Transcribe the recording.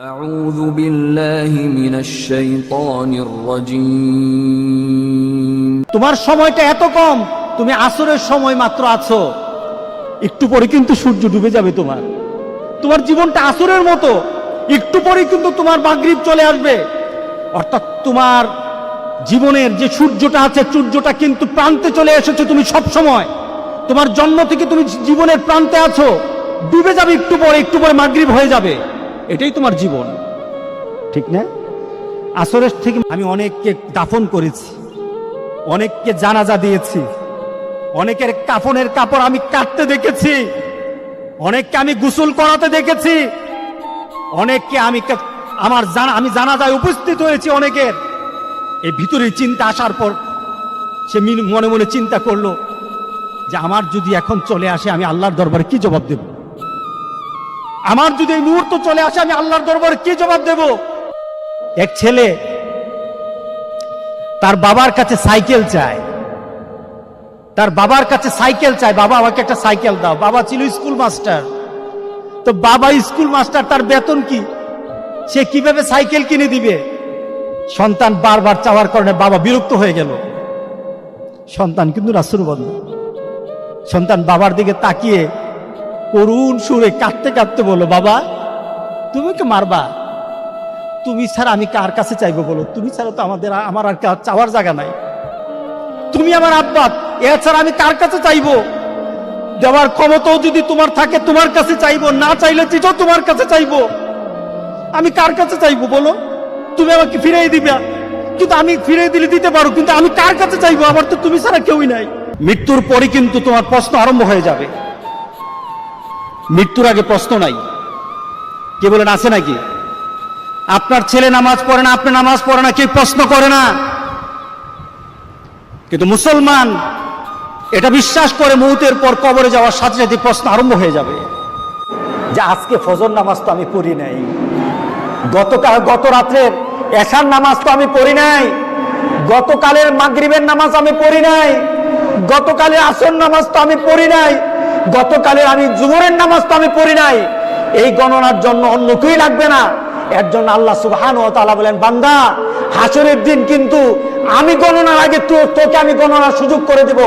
أعوذ بالله من الشيطان الرجيم তোমার সময়টা এত কম তুমি আসরের সময় মাত্র আছো একটু পরে কিন্তু সূর্য ডুবে যাবে তোমার তোমার জীবনটা আসরের মতো একটু পরে কিন্তু তোমার মাগরিব চলে আসবে অর্থাৎ তোমার জীবনের যে সূর্যটা আছে সূর্যটা কিন্তু প্রান্তে চলে এসেছে তুমি সব সময় তোমার জন্ম থেকে তুমি জীবনের প্রান্তে আছো ডুবে যাবে একটু পরে একটু পরে মাগরিব হয়ে যাবে এটাই তোমার জীবন। ঠিক না? আসরের থেকে আমি অনেককে দাফন করেছি, অনেককে জানাজা দিয়েছি, অনেকের কাফনের কাপড় আমি কাটতে দেখেছি, অনেককে আমি গোসল করাতে দেখেছি, অনেককে আমি আমার জানা আমি জানাজায় উপস্থিত হয়েছি অনেকের। এই ভিতরে চিন্তা আসার পর সে মিন- মনে চিন্তা করল যে আমার যদি এখন চলে আসে, আমি আল্লাহর দরবারে কি জবাব দেব? আমার যদি এই মুহূর্ত চলে আসে, আমি আল্লাহর দরবারে কি জবাব দেব? এক ছেলে তার বাবার কাছে সাইকেল চায়। তার বাবার কাছে সাইকেল চায়, বাবা, আমাকে একটা সাইকেল দাও। বাবা ছিল স্কুল মাস্টার। তো বাবা স্কুল মাস্টার, তার বেতন কি? সে কীভাবে সাইকেল কিনে দিবে? সন্তান বারবার চাওয়ার কারণে বাবা বিরক্ত হয়ে গেল। সন্তান কিন্তু রাস্তার বন্ধ। সন্তান বাবার দিকে তাকিয়ে করুণ সুরে কাঁদতে কাঁদতে বলো বাবা, তুমি কি মারবা? তুমি ছাড়া আমি কার কাছে চাইব বলো? তুমি ছাড়া তো আমাদের আমার আর চাওয়ার জায়গা নাই। তুমি আমার আব্বা, এছাড়া আমি কার কাছে চাইব? দেওয়ার ক্ষমতাও যদি তোমার থাকে, তোমার কাছে চাইব। না চাইলে চিঠো তোমার কাছে চাইব। আমি কার কাছে চাইব বলো? তুমি আমাকে ফিরিয়ে দিবে। কিন্তু আমি ফিরিয়ে দিলে দিতে পারো, কিন্তু আমি কার কাছে চাইব? আমার তো তুমি ছাড়া কেউই নাই। মৃত্যুর পরে কিন্তু তোমার প্রশ্ন আরম্ভ হয়ে যাবে। মৃত্যুর আগে প্রশ্ন নাই। কে বলেন, আছে নাকি? আপনার ছেলে নামাজ পড়ে না, আপনি নামাজ পড়ে না, কেউ প্রশ্ন করে না। কিন্তু মুসলমান এটা বিশ্বাস করে মৌতের পর কবরে যাওয়ার সাথে সাথে প্রশ্ন আরম্ভ হয়ে যাবে। যে আজকে ফজর নামাজ তো আমি পড়ি নাই। গতকাল, গত রাত্রের এশার নামাজ তো আমি পড়ি নাই। গতকালের মাগরিবের নামাজ আমি পড়ি নাই। গতকালের আসর নামাজ তো আমি পড়ি নাই। গতকালের আমি জুমরের নামাজ তো আমি পড়ি নাই। এই গণনার জন্য অন্য কেউই লাগবে না। এর জন্য আল্লাহ সুবহান ও তালা বলেন, বান্দা, হাসরের দিন কিন্তু আমি গণনার আগে তোকে আমি গণনার সুযোগ করে দেব।